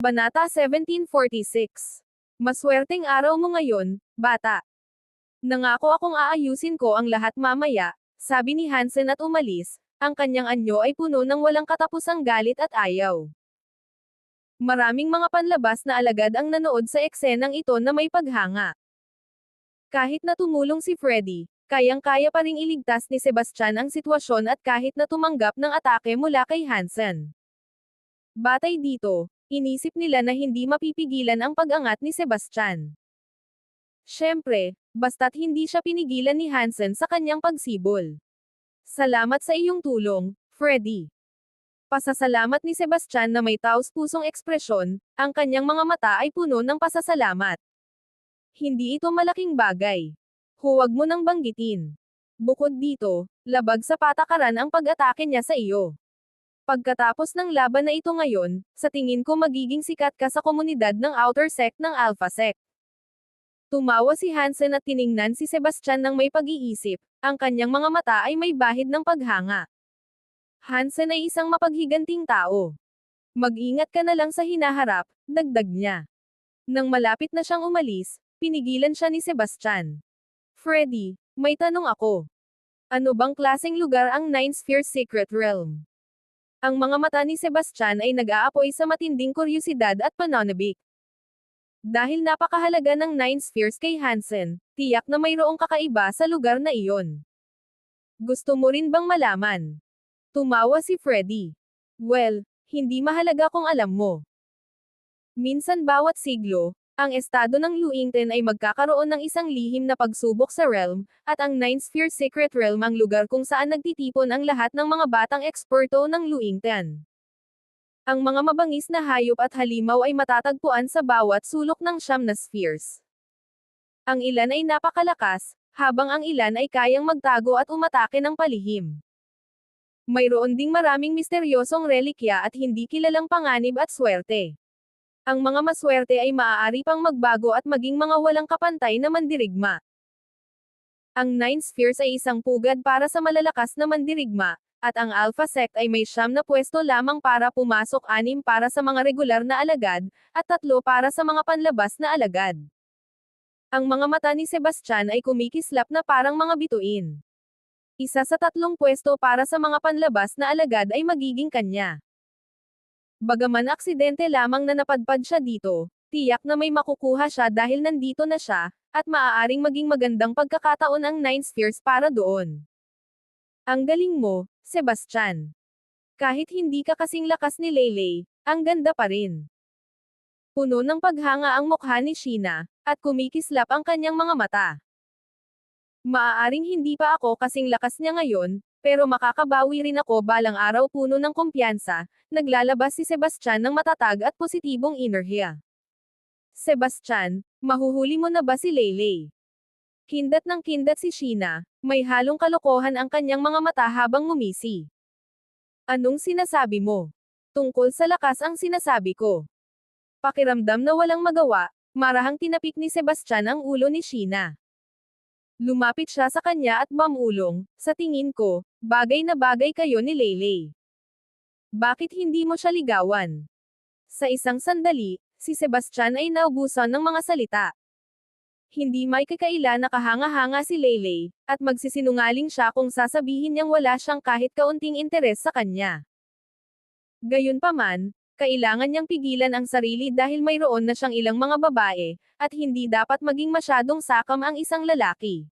Banata 1746. Maswerteng araw mo ngayon, bata. Nangako akong aayusin ko ang lahat mamaya, sabi ni Hansen at umalis, ang kanyang anyo ay puno ng walang katapusang galit at ayaw. Maraming mga panlabas na alagad ang nanood sa eksenang ito na may paghanga. Kahit na tumulong si Freddy, kayang-kaya pa ring iligtas ni Sebastian ang sitwasyon at kahit na tumanggap ng atake mula kay Hansen. Batay dito, inisip nila na hindi mapipigilan ang pag-angat ni Sebastian. Siyempre, basta't hindi siya pinigilan ni Hansen sa kanyang pagsibol. Salamat sa iyong tulong, Freddy. Pasasalamat ni Sebastian na may taos-pusong ekspresyon, ang kanyang mga mata ay puno ng pasasalamat. Hindi ito malaking bagay. Huwag mo nang banggitin. Bukod dito, labag sa patakaran ang pag-atake niya sa iyo. Pagkatapos ng laban na ito ngayon, sa tingin ko magiging sikat ka sa komunidad ng outer sect ng Alpha sect. Tumawa si Hansen at tiningnan si Sebastian ng may pag-iisip, ang kanyang mga mata ay may bahid ng paghanga. Hansen ay isang mapaghiganting tao. Mag-ingat ka na lang sa hinaharap, dagdag niya. Nang malapit na siyang umalis, pinigilan siya ni Sebastian. Freddy, may tanong ako. Ano bang klaseng lugar ang Nine Sphere Secret Realm? Ang mga mata ni Sebastian ay nag-aapoy sa matinding kuryosidad at pananabik. Dahil napakahalaga ng Nine Spheres kay Hansen, tiyak na mayroong kakaiba sa lugar na iyon. Gusto mo rin bang malaman? Tumawa si Freddy. Well, hindi mahalaga kung alam mo. Minsan bawat siglo, ang estado ng Luingten ay magkakaroon ng isang lihim na pagsubok sa realm, at ang Nine Sphere Secret Realm ang lugar kung saan nagtitipon ang lahat ng mga batang eksperto ng Luingten. Ang mga mabangis na hayop at halimaw ay matatagpuan sa bawat sulok ng siyam na spheres. Ang ilan ay napakalakas, habang ang ilan ay kayang magtago at umatake ng palihim. Mayroon ding maraming misteryosong relikya at hindi kilalang panganib at swerte. Ang mga maswerte ay maaari pang magbago at maging mga walang kapantay na mandirigma. Ang Nine Spheres ay isang pugad para sa malalakas na mandirigma, at ang Alpha Sect ay may siyam na pwesto lamang para pumasok anim para sa mga regular na alagad, at tatlo para sa mga panlabas na alagad. Ang mga mata ni Sebastian ay kumikislap na parang mga bituin. Isa sa tatlong pwesto para sa mga panlabas na alagad ay magiging kanya. Bagaman aksidente lamang na napadpad siya dito, tiyak na may makukuha siya dahil nandito na siya, at maaaring maging magandang pagkakataon ang Nine Spheres para doon. Ang galing mo, Sebastian. Kahit hindi ka kasing lakas ni Lele, ang ganda pa rin. Puno ng paghanga ang mukha ni Sheena, at kumikislap ang kanyang mga mata. Maaaring hindi pa ako kasing lakas niya ngayon, pero makakabawi rin ako balang araw puno ng kumpiyansa, naglalabas si Sebastian ng matatag at positibong enerhiya. Sebastian, mahuhuli mo na ba si Lele? Kindat ng kindat si Sheena, may halong kalokohan ang kanyang mga mata habang ngumisi. Anong sinasabi mo? Tungkol sa lakas ang sinasabi ko. Pakiramdam na walang magawa, marahang tinapik ni Sebastian ang ulo ni Sheena. Lumapit siya sa kanya at mamulong, sa tingin ko, bagay na bagay kayo ni Lele. Bakit hindi mo siya ligawan? Sa isang sandali, si Sebastian ay naubusan ng mga salita. Hindi may kakaila na kahanga-hanga si Lele, at magsisinungaling siya kung sasabihin niyang wala siyang kahit kaunting interes sa kanya. Gayunpaman, kailangan niyang pigilan ang sarili dahil mayroon na siyang ilang mga babae, at hindi dapat maging masyadong sakam ang isang lalaki.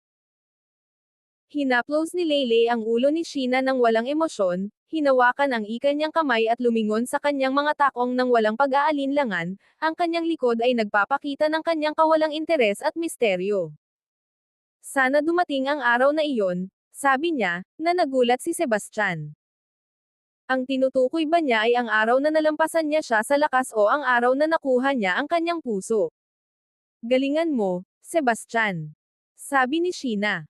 Hinaplos ni Lele ang ulo ni Sheena ng walang emosyon, hinawakan ang ika niyang kamay at lumingon sa kanyang mga takong ng walang pag-aalinlangan, ang kanyang likod ay nagpapakita ng kanyang kawalang interes at misteryo. Sana dumating ang araw na iyon, sabi niya, na nagulat si Sebastian. Ang tinutukoy ba niya ay ang araw na nalampasan niya siya sa lakas o ang araw na nakuha niya ang kanyang puso? Galingan mo, Sebastian. Sabi ni Sheena.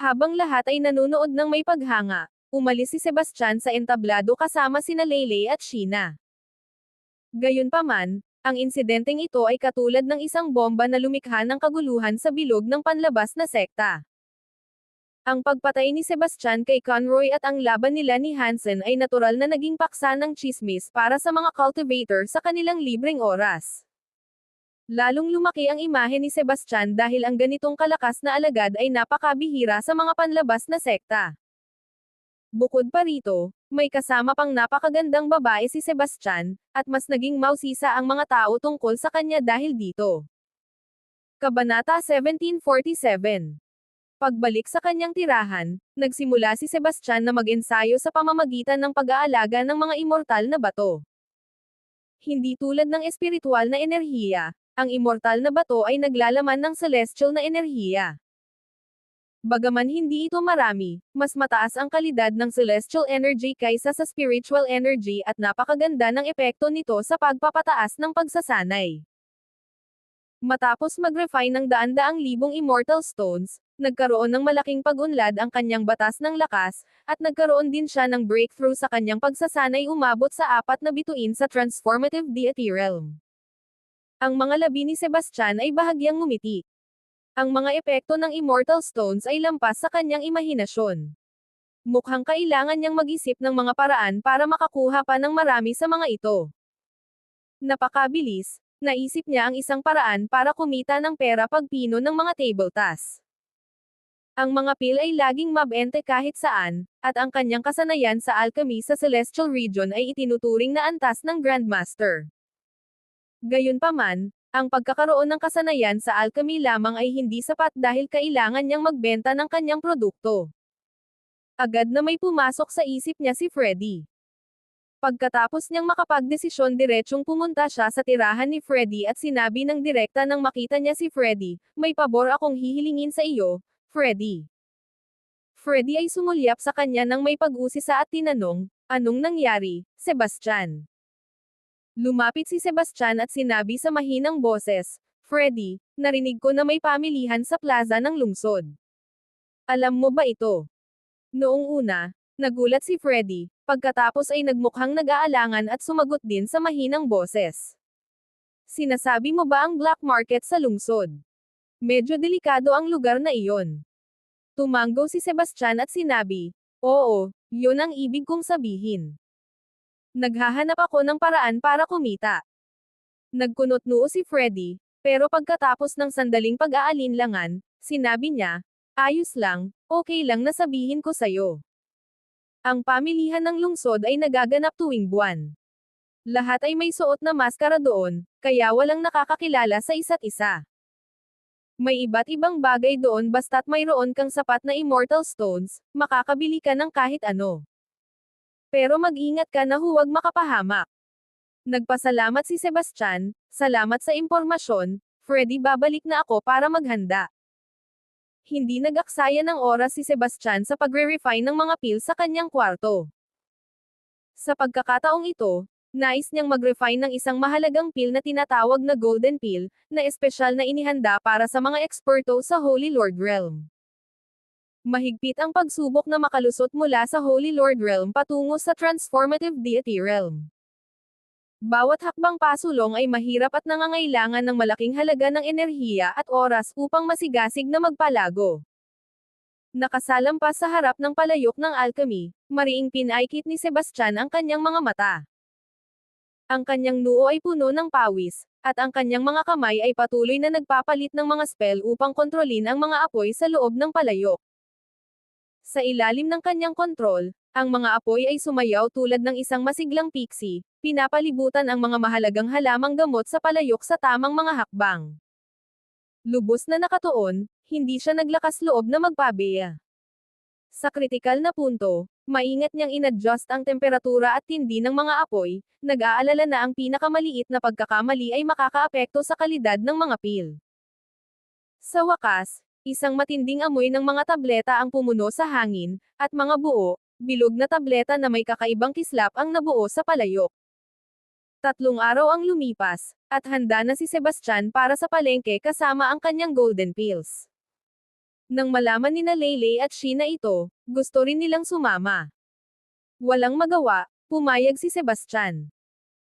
Habang lahat ay nanonood ng may paghanga, umalis si Sebastian sa entablado kasama sina Lele at Sheena. Gayunpaman, ang insidenteng ito ay katulad ng isang bomba na lumikha ng kaguluhan sa bilog ng panlabas na sekta. Ang pagpatay ni Sebastian kay Conroy at ang laban nila ni Hansen ay natural na naging paksa ng chismis para sa mga cultivator sa kanilang libreng oras. Lalong lumaki ang imahe ni Sebastian dahil ang ganitong kalakas na alagad ay napakabihira sa mga panlabas na sekta. Bukod pa rito, may kasama pang napakagandang babae si Sebastian, at mas naging mausisa ang mga tao tungkol sa kanya dahil dito. Kabanata 1747 Pagbalik sa kanyang tirahan, nagsimula si Sebastian na mag-ensayo sa pamamagitan ng pag-aalaga ng mga immortal na bato. Hindi tulad ng espiritual na enerhiya, ang immortal na bato ay naglalaman ng celestial na enerhiya. Bagaman hindi ito marami, mas mataas ang kalidad ng celestial energy kaysa sa spiritual energy at napakaganda ng epekto nito sa pagpapataas ng pagsasanay. Matapos mag-refine ng daan-daang libong immortal stones, nagkaroon ng malaking pag-unlad ang kanyang batas ng lakas, at nagkaroon din siya ng breakthrough sa kanyang pagsasanay umabot sa apat na bituin sa transformative deity realm. Ang mga labi ni Sebastian ay bahagyang ngumiti. Ang mga epekto ng immortal stones ay lampas sa kanyang imahinasyon. Mukhang kailangan niyang mag-isip ng mga paraan para makakuha pa ng marami sa mga ito. Napakabilis, naisip niya ang isang paraan para kumita ng pera pagpino ng mga table tasks. Ang mga pil ay laging mabente kahit saan, at ang kanyang kasanayan sa alchemy sa Celestial Region ay itinuturing na antas ng Grandmaster. Gayunpaman, ang pagkakaroon ng kasanayan sa alchemy lamang ay hindi sapat dahil kailangan niyang magbenta ng kanyang produkto. Agad na may pumasok sa isip niya si Freddy. Pagkatapos niyang makapagdesisyon diretsyong pumunta siya sa tirahan ni Freddy at sinabi ng direkta nang makita niya si Freddy, may pabor akong hihilingin sa iyo, Freddy. Freddy ay sumulyap sa kanya nang may pag-usisa at tinanong, anong nangyari, Sebastian? Lumapit si Sebastian at sinabi sa mahinang boses, Freddy, narinig ko na may pamilihan sa plaza ng lungsod. Alam mo ba ito? Noong una, nagulat si Freddy, pagkatapos ay nagmukhang nag-aalangan at sumagot din sa mahinang boses. Sinasabi mo ba ang black market sa lungsod? Medyo delikado ang lugar na iyon. Tumango si Sebastian at sinabi, Oo, yun ang ibig kong sabihin. Naghahanap ako ng paraan para kumita. Nagkunot noo si Freddy, pero pagkatapos ng sandaling pag-aalinlangan, sinabi niya, ayos lang, okay lang na sabihin ko sayo. Ang pamilihan ng lungsod ay nagaganap tuwing buwan. Lahat ay may suot na maskara doon, kaya walang nakakakilala sa isa't isa. May iba't ibang bagay doon basta't mayroon kang sapat na immortal stones, makakabili ka ng kahit ano. Pero mag-ingat ka na huwag makapahamak. Nagpasalamat si Sebastian, salamat sa impormasyon, Freddy babalik na ako para maghanda. Hindi nag-aksaya ng oras si Sebastian sa pagre-refine ng mga pil sa kanyang kwarto. Sa pagkakataong ito, nais niyang mag-refine ng isang mahalagang pil na tinatawag na Golden Pill, na espesyal na inihanda para sa mga eksperto sa Holy Lord Realm. Mahigpit ang pagsubok na makalusot mula sa Holy Lord Realm patungo sa Transformative Deity Realm. Bawat hakbang pasulong ay mahirap at nangangailangan ng malaking halaga ng enerhiya at oras upang masigasig na magpalago. Nakasalampas sa harap ng palayok ng alchemy, mariing pinaikit ni Sebastian ang kanyang mga mata. Ang kanyang noo ay puno ng pawis, at ang kanyang mga kamay ay patuloy na nagpapalit ng mga spell upang kontrolin ang mga apoy sa loob ng palayok. Sa ilalim ng kanyang kontrol, ang mga apoy ay sumayaw tulad ng isang masiglang pixie, pinapalibutan ang mga mahalagang halamang gamot sa palayok sa tamang mga hakbang. Lubos na nakatuon, hindi siya naglakas loob na magpabeya. Sa kritikal na punto, maingat niyang inadjust ang temperatura at tindi ng mga apoy, nag-aalala na ang pinakamaliit na pagkakamali ay makakaapekto sa kalidad ng mga pil. Sa wakas, isang matinding amoy ng mga tableta ang pumuno sa hangin, at mga buo, bilog na tableta na may kakaibang kislap ang nabuo sa palayok. Tatlong araw ang lumipas, at handa na si Sebastian para sa palengke kasama ang kanyang golden pills. Nang malaman ni na Lele at Sheena ito, gusto rin nilang sumama. Walang magawa, pumayag si Sebastian.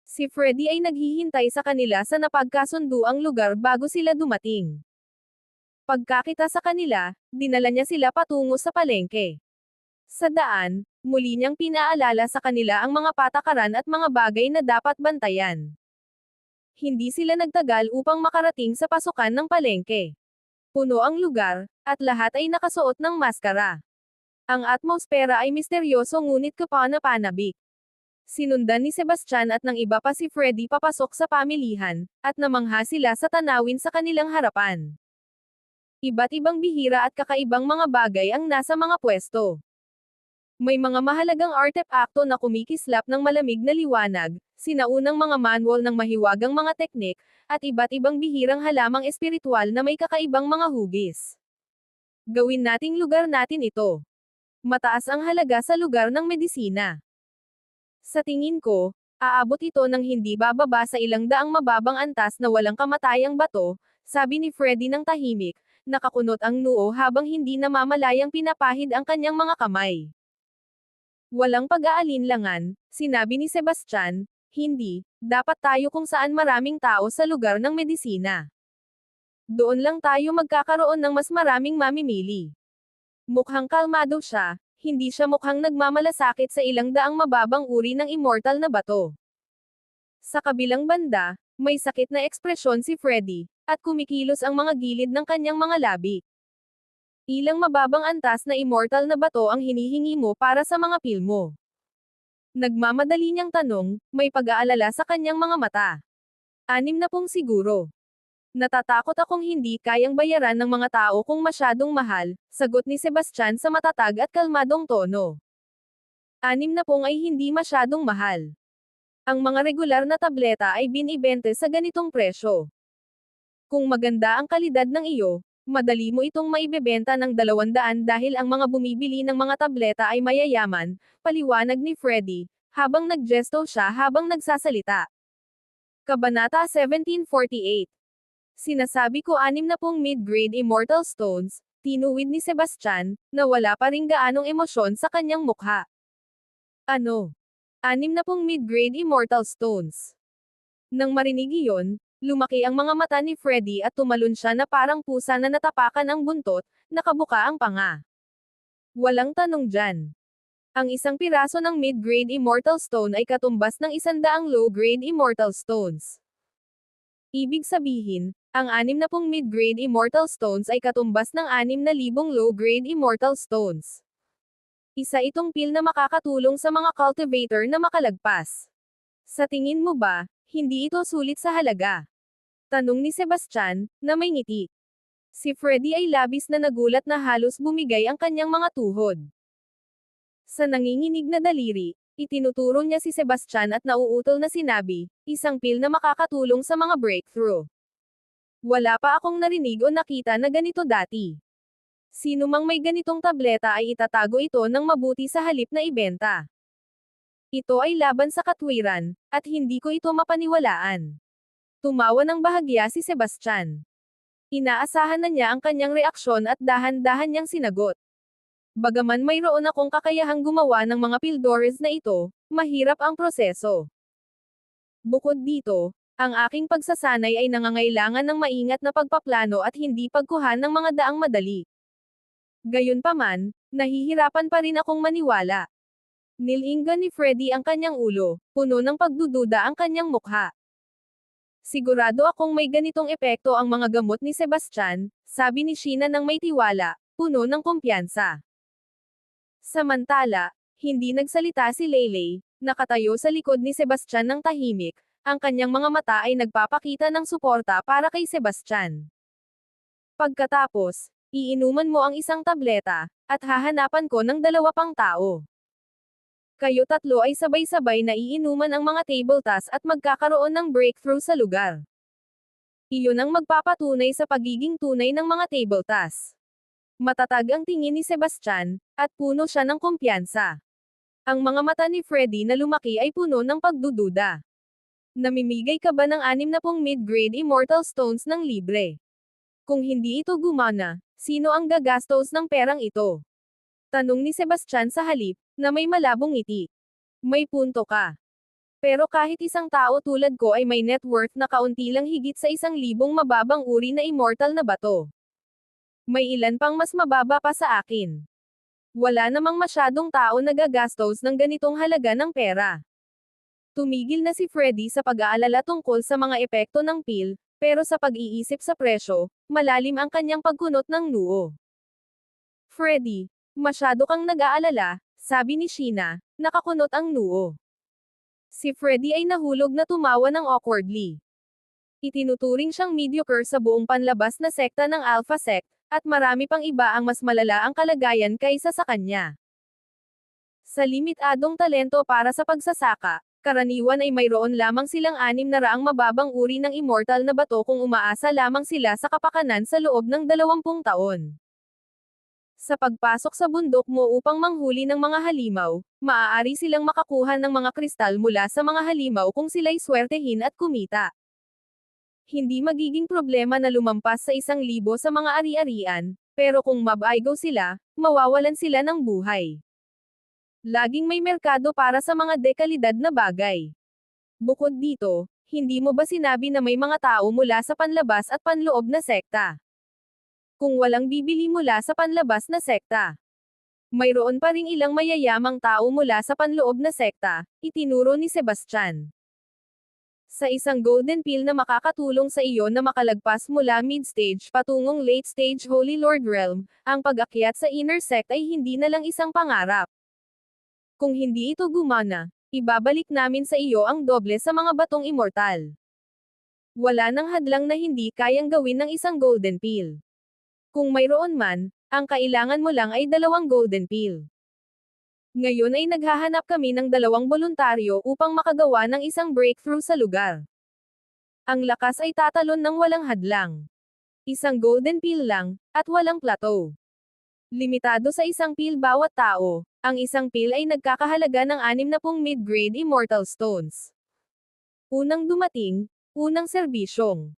Si Freddy ay naghihintay sa kanila sa napagkasunduang lugar bago sila dumating. Pagkakita sa kanila, dinala niya sila patungo sa palengke. Sa daan, muli niyang pinaalala sa kanila ang mga patakaran at mga bagay na dapat bantayan. Hindi sila nagtagal upang makarating sa pasukan ng palengke. Puno ang lugar, at lahat ay nakasuot ng maskara. Ang atmosfera ay misteryoso ngunit kapana-panabik. Sinundan ni Sebastian at ng iba pa si Freddy papasok sa pamilihan, at namangha sila sa tanawin sa kanilang harapan. Iba't ibang bihira at kakaibang mga bagay ang nasa mga pwesto. May mga mahalagang artepakto na kumikislap ng malamig na liwanag, sinaunang mga manual ng mahiwagang mga teknik, at iba't ibang bihirang halamang espiritual na may kakaibang mga hugis. Gawin nating lugar natin ito. Mataas ang halaga sa lugar ng medisina. Sa tingin ko, aabot ito ng hindi bababa sa ilang daang mababang antas na walang kamatayang bato, sabi ni Freddy ng tahimik, nakakunot ang noo habang hindi namamalayang pinapahid ang kanyang mga kamay. Walang pag-aalinlangan, sinabi ni Sebastian, hindi, dapat tayo kung saan maraming tao sa lugar ng medisina. Doon lang tayo magkakaroon ng mas maraming mamimili. Mukhang kalmado siya, hindi siya mukhang nagmamalasakit sa ilang daang mababang uri ng immortal na bato. Sa kabilang banda, may sakit na ekspresyon si Freddy, at kumikilos ang mga gilid ng kanyang mga labi. Ilang mababang antas na immortal na bato ang hinihingi mo para sa mga pil mo. Nagmamadali niyang tanong, may pag-aalala sa kanyang mga mata. Anim na pong siguro. Natatakot akong hindi kayang bayaran ng mga tao kung masyadong mahal, sagot ni Sebastian sa matatag at kalmadong tono. Anim na pong ay hindi masyadong mahal. Ang mga regular na tableta ay binibente sa ganitong presyo. Kung maganda ang kalidad ng iyo, madali mo itong maibebenta ng 200 dahil ang mga bumibili ng mga tableta ay mayayaman, paliwanag ni Freddy, habang naggesto siya habang nagsasalita. Kabanata 1748 Sinasabi ko anim na pong mid-grade immortal stones, tinuwid ni Sebastian, na wala pa ring gaanong emosyon sa kanyang mukha. Ano? Anim na pong mid-grade immortal stones. Nang marinig iyon, lumaki ang mga mata ni Freddy at tumalon siya na parang pusa na natapakan ang buntot, nakabuka ang panga. Walang tanong dyan. Ang isang piraso ng mid-grade immortal stone ay katumbas ng isandaang low-grade immortal stones. Ibig sabihin, ang anim na pong mid-grade immortal stones ay katumbas ng anim na libong low-grade immortal stones. Isa itong pil na makakatulong sa mga cultivator na makalagpas. Sa tingin mo ba, hindi ito sulit sa halaga? Tanong ni Sebastian, na may ngiti. Si Freddy ay labis na nagulat na halos bumigay ang kanyang mga tuhod. Sa nanginginig na daliri, itinuturo niya si Sebastian at nauutol na sinabi, isang pil na makakatulong sa mga breakthrough. Wala pa akong narinig o nakita na ganito dati. Sino mang may ganitong tableta ay itatago ito ng mabuti sa halip na ibenta. Ito ay laban sa katwiran, at hindi ko ito mapaniwalaan. Tumawa ng bahagya si Sebastian. Inaasahan na niya ang kanyang reaksyon at dahan-dahan niyang sinagot. Bagaman mayroon akong kakayahang gumawa ng mga pildores na ito, mahirap ang proseso. Bukod dito, ang aking pagsasanay ay nangangailangan ng maingat na pagpaplano at hindi pagkuhan ng mga daang madali. Gayunpaman, nahihirapan pa rin akong maniwala. Nilinga ni Freddy ang kanyang ulo, puno ng pagdududa ang kanyang mukha. Sigurado akong may ganitong epekto ang mga gamot ni Sebastian, sabi ni Sheena ng may tiwala, puno ng kumpiyansa. Samantala, hindi nagsalita si Leylay, nakatayo sa likod ni Sebastian ng tahimik, ang kanyang mga mata ay nagpapakita ng suporta para kay Sebastian. Pagkatapos, iinuman mo ang isang tableta, at hahanapan ko ng dalawa pang tao. Kayo tatlo ay sabay-sabay na iinuman ang mga table task at magkakaroon ng breakthrough sa lugar. Iyon ang magpapatunay sa pagiging tunay ng mga table task. Matatag ang tingin ni Sebastian, at puno siya ng kumpiyansa. Ang mga mata ni Freddy na lumaki ay puno ng pagdududa. Namimigay ka ba ng anim na pong mid-grade immortal stones ng libre? Kung hindi ito gumana, sino ang gagastos ng perang ito? Tanong ni Sebastian sa halip, na may malabong ngiti. May punto ka. Pero kahit isang tao tulad ko ay may net worth na kaunti lang higit sa isang libong mababang uri na immortal na bato. May ilan pang mas mababa pa sa akin. Wala namang masyadong tao nagagastos ng ganitong halaga ng pera. Tumigil na si Freddy sa pag-aalala tungkol sa mga epekto ng pill, pero sa pag-iisip sa presyo, malalim ang kanyang pagkunot ng noo. Freddy, masyado kang nag-aalala, sabi ni Sheena, nakakunot ang noo. Si Freddy ay nahulog na tumawa ng awkwardly. Itinuturing siyang mediocre sa buong panlabas na sekta ng Alpha Sect, at marami pang iba ang mas malala ang kalagayan kaysa sa kanya. Sa limitadong talento para sa pagsasaka, karaniwan ay mayroon lamang silang anim na raang mababang uri ng immortal na bato kung umaasa lamang sila sa kapakanan sa loob ng dalawampung taon. Sa pagpasok sa bundok mo upang manghuli ng mga halimaw, maaari silang makakuha ng mga kristal mula sa mga halimaw kung sila'y swertehin at kumita hindi magiging problema na lumampas sa isang libo sa mga ari-arian, pero kung mabaigaw sila, mawawalan sila ng buhay. Laging may merkado para sa mga dekalidad na bagay. Bukod dito, hindi mo ba sinabi na may mga tao mula sa panlabas at panloob na sekta? Kung walang bibili mula sa panlabas na sekta, mayroon pa ring ilang mayayamang tao mula sa panloob na sekta, itinuro ni Sebastian sa isang golden pill na makakatulong sa iyo na makalagpas mula mid-stage patungong late-stage Holy Lord Realm, ang pag-akyat sa inner sect ay hindi na lang isang pangarap. Kung hindi ito gumana, ibabalik namin sa iyo ang doble sa mga batong immortal. Wala nang hadlang na hindi kayang gawin ng isang golden pill. Kung mayroon man, ang kailangan mo lang ay dalawang golden pill. Ngayon ay naghahanap kami ng dalawang voluntaryo upang makagawa ng isang breakthrough sa lugar. Ang lakas ay tatalon ng walang hadlang. Isang golden pill lang, at walang plateau. Limitado sa isang pill bawat tao, ang isang pill ay nagkakahalaga ng 60 mid-grade immortal stones. Unang dumating, unang serbisyong.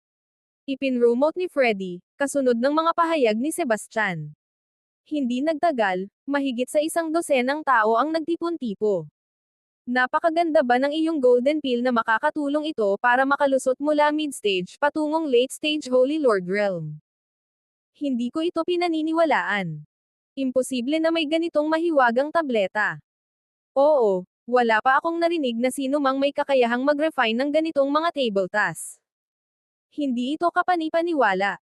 Ipinromote ni Freddy, kasunod ng mga pahayag ni Sebastian. Hindi nagtagal, mahigit sa isang dosenang tao ang nagtipon-tipo. Napakaganda ba ng iyong golden pill na makakatulong ito para makalusot mula mid-stage patungong late-stage Holy Lord Realm? Hindi ko ito pinaniniwalaan. Imposible na may ganitong mahiwagang tableta. Oo, wala pa akong narinig na sino mang may kakayahang mag-refine ng ganitong mga table tasks. Hindi ito kapanipaniwala.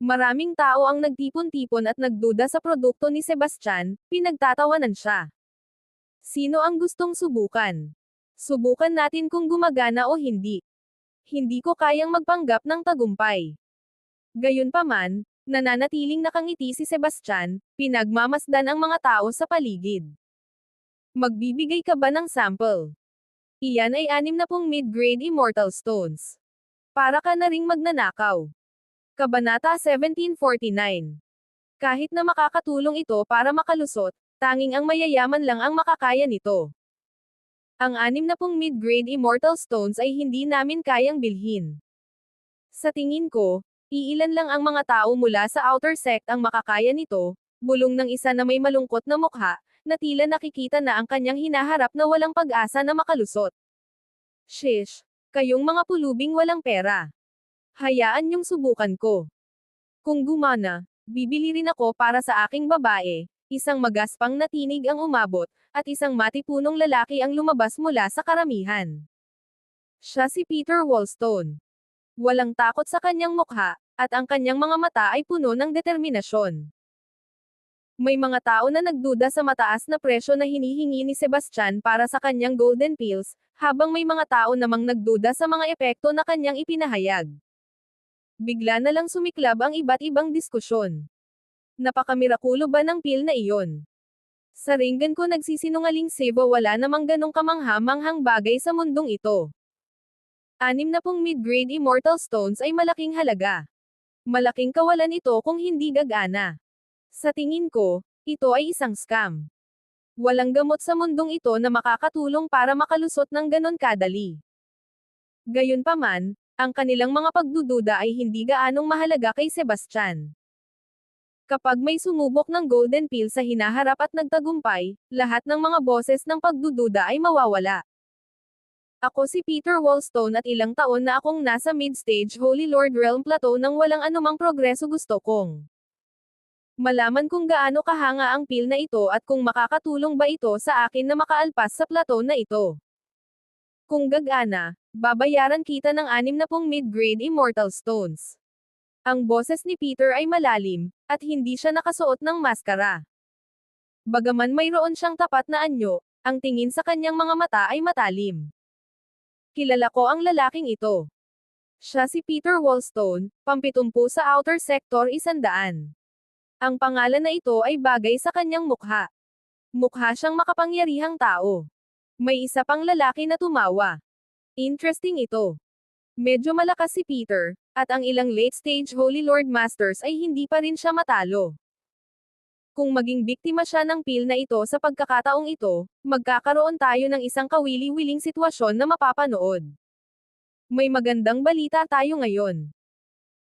Maraming tao ang nagtipon-tipon at nagduda sa produkto ni Sebastian, pinagtatawanan siya. Sino ang gustong subukan? Subukan natin kung gumagana o hindi. Hindi ko kayang magpanggap ng tagumpay. Gayunpaman, nananatiling nakangiti si Sebastian, pinagmamasdan ang mga tao sa paligid. Magbibigay ka ba ng sample? Iyan ay anim na pong mid-grade immortal stones. Para ka na ring magnanakaw. Kabanata 1749. Kahit na makakatulong ito para makalusot, tanging ang mayayaman lang ang makakaya nito. Ang anim na pong mid-grade immortal stones ay hindi namin kayang bilhin. Sa tingin ko, iilan lang ang mga tao mula sa outer sect ang makakaya nito, bulong ng isa na may malungkot na mukha, na tila nakikita na ang kanyang hinaharap na walang pag-asa na makalusot. Shish, kayong mga pulubing walang pera. Hayaan niyong subukan ko. Kung gumana, bibili rin ako para sa aking babae, isang magaspang na tinig ang umabot, at isang matipunong lalaki ang lumabas mula sa karamihan. Siya si Peter Wollstone. Walang takot sa kanyang mukha, at ang kanyang mga mata ay puno ng determinasyon. May mga tao na nagduda sa mataas na presyo na hinihingi ni Sebastian para sa kanyang golden pills, habang may mga tao namang nagduda sa mga epekto na kanyang ipinahayag. Bigla na lang sumiklab ang iba't ibang diskusyon. Napakamirakulo ba ng pil na iyon? Sa ringgan ko nagsisinungaling Sebo wala namang ganong kamangha-manghang bagay sa mundong ito. Anim na pong mid-grade immortal stones ay malaking halaga. Malaking kawalan ito kung hindi gagana. Sa tingin ko, ito ay isang scam. Walang gamot sa mundong ito na makakatulong para makalusot ng ganon kadali. Gayunpaman, ang kanilang mga pagdududa ay hindi gaanong mahalaga kay Sebastian. Kapag may sumubok ng golden pill sa hinaharap at nagtagumpay, lahat ng mga boses ng pagdududa ay mawawala. Ako si Peter Wallstone at ilang taon na akong nasa mid-stage Holy Lord Realm Plateau nang walang anumang progreso gusto kong Malaman kung gaano kahanga ang pil na ito at kung makakatulong ba ito sa akin na makaalpas sa plateau na ito. Kung gagana, babayaran kita ng 60 mid-grade immortal stones. Ang boses ni Peter ay malalim, at hindi siya nakasuot ng maskara. Bagaman mayroon siyang tapat na anyo, ang tingin sa kanyang mga mata ay matalim. Kilala ko ang lalaking ito. Siya si Peter Wallstone, pampitumpu sa outer sector isandaan. Ang pangalan na ito ay bagay sa kanyang mukha. Mukha siyang makapangyarihang tao. May isa pang lalaki na tumawa. Interesting ito. Medyo malakas si Peter, at ang ilang late-stage Holy Lord Masters ay hindi pa rin siya matalo. Kung maging biktima siya ng pil na ito sa pagkakataong ito, magkakaroon tayo ng isang kawili-wiling sitwasyon na mapapanood. May magandang balita tayo ngayon.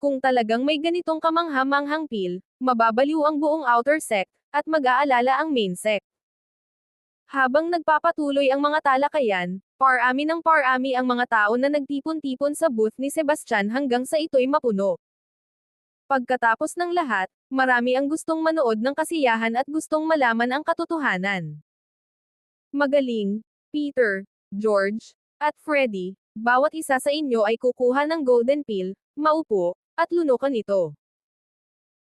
Kung talagang may ganitong kamangha-manghang mababaliw ang buong outer sect, at mag-aalala ang main sect. Habang nagpapatuloy ang mga talakayan, parami ng parami ang mga tao na nagtipon-tipon sa booth ni Sebastian hanggang sa ito'y mapuno. Pagkatapos ng lahat, marami ang gustong manood ng kasiyahan at gustong malaman ang katotohanan. Magaling, Peter, George, at Freddy, bawat isa sa inyo ay kukuha ng golden pill, maupo, at lunukan ito.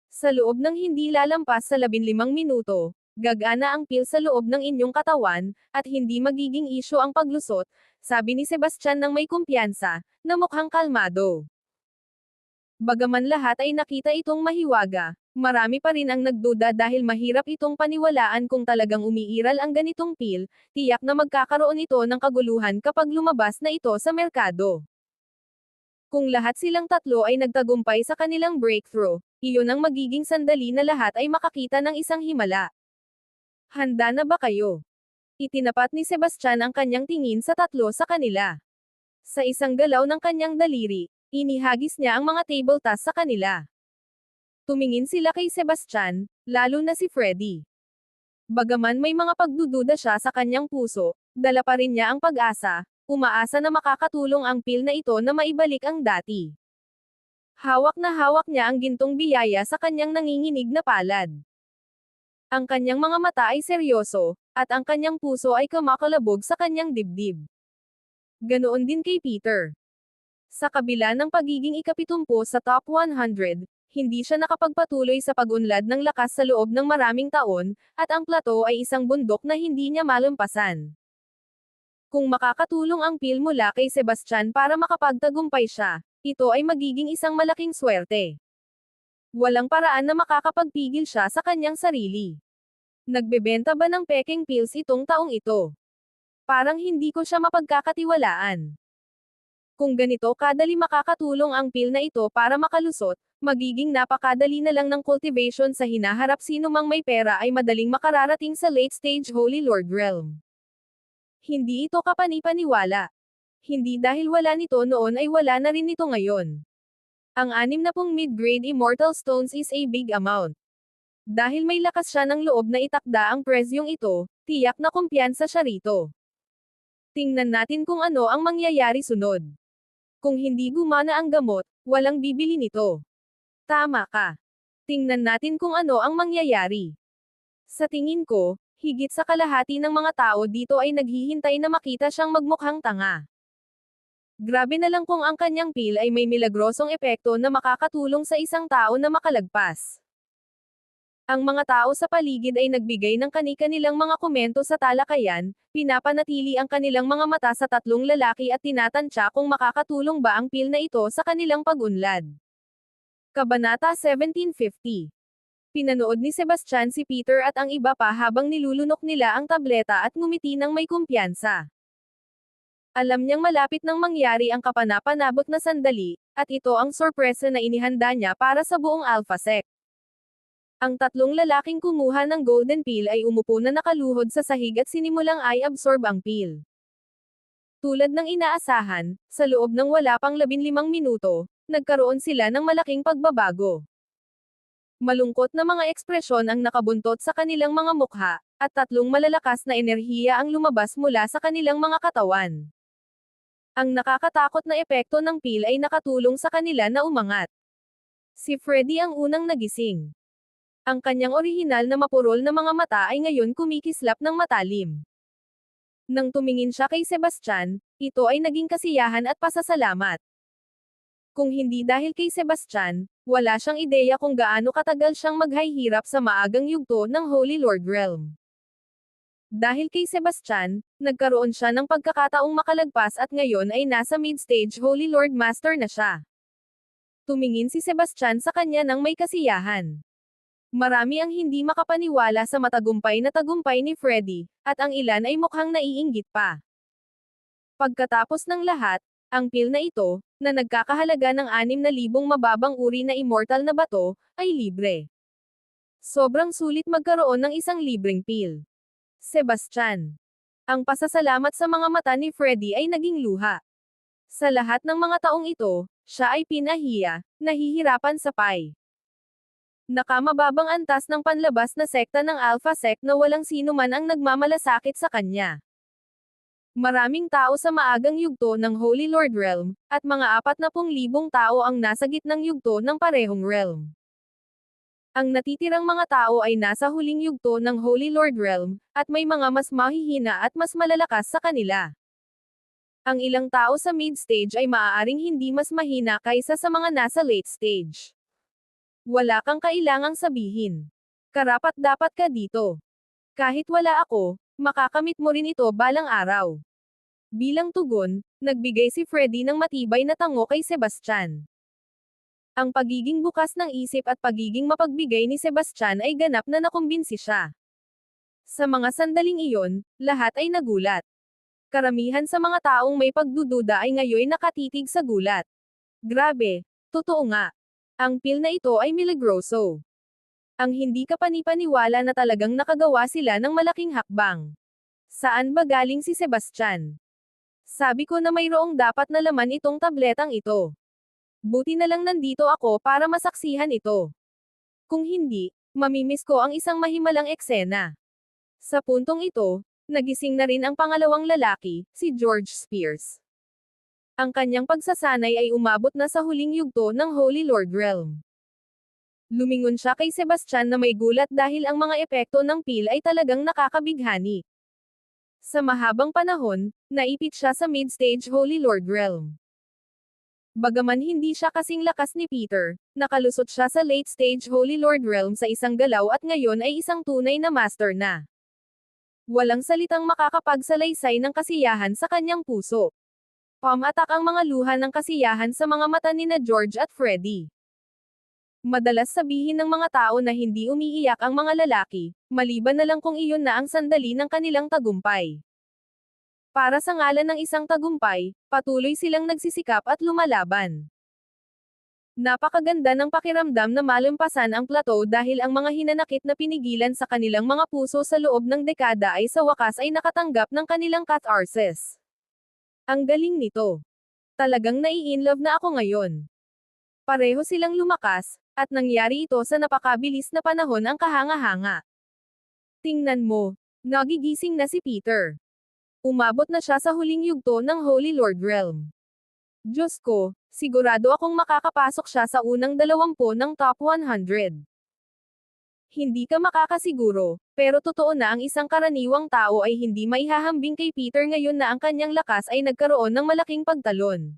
Sa loob ng hindi lalampas sa 15 minuto, gagana ang pil sa loob ng inyong katawan, at hindi magiging isyo ang paglusot, sabi ni Sebastian ng may kumpiyansa, na mukhang kalmado. Bagaman lahat ay nakita itong mahiwaga, marami pa rin ang nagduda dahil mahirap itong paniwalaan kung talagang umiiral ang ganitong pil, tiyak na magkakaroon ito ng kaguluhan kapag lumabas na ito sa merkado. Kung lahat silang tatlo ay nagtagumpay sa kanilang breakthrough, iyon ang magiging sandali na lahat ay makakita ng isang himala. Handa na ba kayo? Itinapat ni Sebastian ang kanyang tingin sa tatlo sa kanila. Sa isang galaw ng kanyang daliri, Inihagis niya ang mga table task sa kanila. Tumingin sila kay Sebastian, lalo na si Freddy. Bagaman may mga pagdududa siya sa kanyang puso, dala pa rin niya ang pag-asa, umaasa na makakatulong ang pil na ito na maibalik ang dati. Hawak na hawak niya ang gintong biyaya sa kanyang nanginginig na palad. Ang kanyang mga mata ay seryoso, at ang kanyang puso ay kumakalabog sa kanyang dibdib. Ganoon din kay Peter. Sa kabila ng pagiging ikapitumpo sa top 100, hindi siya nakapagpatuloy sa pag-unlad ng lakas sa loob ng maraming taon, at ang plato ay isang bundok na hindi niya malampasan. Kung makakatulong ang pil mula kay Sebastian para makapagtagumpay siya, ito ay magiging isang malaking swerte. Walang paraan na makakapagpigil siya sa kanyang sarili. Nagbebenta ba ng peking pills itong taong ito? Parang hindi ko siya mapagkakatiwalaan. Kung ganito kadali makakatulong ang pil na ito para makalusot, magiging napakadali na lang ng cultivation sa hinaharap sino mang may pera ay madaling makararating sa late stage Holy Lord Realm. Hindi ito kapanipaniwala. Hindi dahil wala nito noon ay wala na rin nito ngayon. Ang anim na pong mid-grade Immortal Stones is a big amount. Dahil may lakas siya ng loob na itakda ang presyong ito, tiyak na kumpiyansa siya rito. Tingnan natin kung ano ang mangyayari sunod. Kung hindi gumana ang gamot, walang bibili nito. Tama ka. Tingnan natin kung ano ang mangyayari. Sa tingin ko, higit sa kalahati ng mga tao dito ay naghihintay na makita siyang magmukhang tanga. Grabe na lang kung ang kanyang pil ay may milagrosong epekto na makakatulong sa isang tao na makalagpas. Ang mga tao sa paligid ay nagbigay ng kani-kanilang mga komento sa talakayan, pinapanatili ang kanilang mga mata sa tatlong lalaki at tinatansya kung makakatulong ba ang pil na ito sa kanilang pag-unlad. Kabanata 1750 Pinanood ni Sebastian si Peter at ang iba pa habang nilulunok nila ang tableta at ngumiti ng may kumpiyansa. Alam niyang malapit nang mangyari ang kapanapanabot na sandali, at ito ang sorpresa na inihanda niya para sa buong Alpha Sect. Ang tatlong lalaking kumuha ng golden pill ay umupo na nakaluhod sa sahig at sinimulang ay absorb ang pill. Tulad ng inaasahan, sa loob ng wala pang 15 minuto, nagkaroon sila ng malaking pagbabago. Malungkot na mga ekspresyon ang nakabuntot sa kanilang mga mukha, at tatlong malalakas na enerhiya ang lumabas mula sa kanilang mga katawan. Ang nakakatakot na epekto ng pill ay nakatulong sa kanila na umangat. Si Freddy ang unang nagising. Ang kanyang orihinal na mapurol na mga mata ay ngayon kumikislap ng matalim. Nang tumingin siya kay Sebastian, ito ay naging kasiyahan at pasasalamat. Kung hindi dahil kay Sebastian, wala siyang ideya kung gaano katagal siyang maghihirap sa maagang yugto ng Holy Lord Realm. Dahil kay Sebastian, nagkaroon siya ng pagkakataong makalagpas at ngayon ay nasa mid-stage Holy Lord Master na siya. Tumingin si Sebastian sa kanya ng may kasiyahan. Marami ang hindi makapaniwala sa matagumpay na tagumpay ni Freddy, at ang ilan ay mukhang naiinggit pa. Pagkatapos ng lahat, ang pil na ito, na nagkakahalaga ng 6,000 mababang uri na immortal na bato, ay libre. Sobrang sulit magkaroon ng isang libreng pil. Sebastian. Ang pasasalamat sa mga mata ni Freddy ay naging luha. Sa lahat ng mga taong ito, siya ay pinahiya, nahihirapan sa pay. Nakamababang antas ng panlabas na sekta ng Alpha Sect na walang sino man ang nagmamalasakit sa kanya. Maraming tao sa maagang yugto ng Holy Lord Realm, at mga apat na pung libong tao ang nasa gitnang yugto ng parehong realm. Ang natitirang mga tao ay nasa huling yugto ng Holy Lord Realm, at may mga mas mahihina at mas malalakas sa kanila. Ang ilang tao sa mid-stage ay maaaring hindi mas mahina kaysa sa mga nasa late stage. Wala kang kailangang sabihin. Karapat dapat ka dito. Kahit wala ako, makakamit mo rin ito balang araw. Bilang tugon, nagbigay si Freddy ng matibay na tango kay Sebastian. Ang pagiging bukas ng isip at pagiging mapagbigay ni Sebastian ay ganap na nakumbinsi siya. Sa mga sandaling iyon, lahat ay nagulat. Karamihan sa mga taong may pagdududa ay ngayon nakatitig sa gulat. Grabe, totoo nga. Ang pil na ito ay milagroso. Ang hindi ka panipaniwala na talagang nakagawa sila ng malaking hakbang. Saan ba galing si Sebastian? Sabi ko na mayroong dapat na laman itong tabletang ito. Buti na lang nandito ako para masaksihan ito. Kung hindi, mamimiss ko ang isang mahimalang eksena. Sa puntong ito, nagising na rin ang pangalawang lalaki, si George Spears. Ang kanyang pagsasanay ay umabot na sa huling yugto ng Holy Lord Realm. Lumingon siya kay Sebastian na may gulat dahil ang mga epekto ng pil ay talagang nakakabighani. Sa mahabang panahon, naipit siya sa mid-stage Holy Lord Realm. Bagaman hindi siya kasing lakas ni Peter, nakalusot siya sa late-stage Holy Lord Realm sa isang galaw at ngayon ay isang tunay na master na. Walang salitang makakapagsalaysay ng kasiyahan sa kanyang puso. Pamatak ang mga luha ng kasiyahan sa mga mata ni na George at Freddy. Madalas sabihin ng mga tao na hindi umiiyak ang mga lalaki, maliban na lang kung iyon na ang sandali ng kanilang tagumpay. Para sa ngalan ng isang tagumpay, patuloy silang nagsisikap at lumalaban. Napakaganda ng pakiramdam na malampasan ang plateau dahil ang mga hinanakit na pinigilan sa kanilang mga puso sa loob ng dekada ay sa wakas ay nakatanggap ng kanilang catharsis. Ang galing nito. Talagang nai-inlove na ako ngayon. Pareho silang lumakas, at nangyari ito sa napakabilis na panahon ang kahanga-hanga. Tingnan mo, nagigising na si Peter. Umabot na siya sa huling yugto ng Holy Lord Realm. Diyos ko, sigurado akong makakapasok siya sa unang dalawampu ng top 100. Hindi ka makakasiguro, pero totoo na ang isang karaniwang tao ay hindi maihahambing kay Peter ngayon na ang kanyang lakas ay nagkaroon ng malaking pagtalon.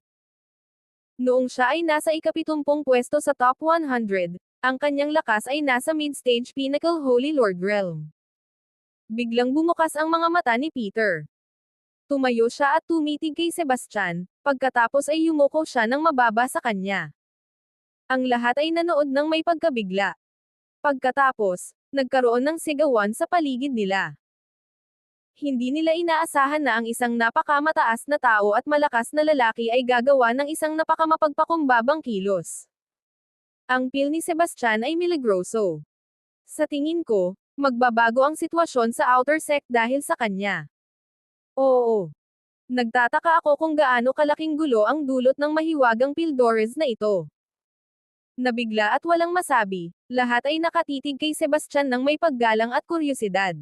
Noong siya ay nasa ikapitumpong pwesto sa top 100, ang kanyang lakas ay nasa mid-stage pinnacle Holy Lord Realm. Biglang bumukas ang mga mata ni Peter. Tumayo siya at tumitig kay Sebastian, pagkatapos ay yumuko siya ng mababa sa kanya. Ang lahat ay nanood ng may pagkabigla. Pagkatapos, nagkaroon ng sigawan sa paligid nila. Hindi nila inaasahan na ang isang napakamataas na tao at malakas na lalaki ay gagawa ng isang napakamapagpakumbabang kilos. Ang pil ni Sebastian ay milagroso. Sa tingin ko, magbabago ang sitwasyon sa outer sect dahil sa kanya. Oo. Nagtataka ako kung gaano kalaking gulo ang dulot ng mahiwagang Pildores na ito. Nabigla at walang masabi, lahat ay nakatitig kay Sebastian ng may paggalang at kuryosidad.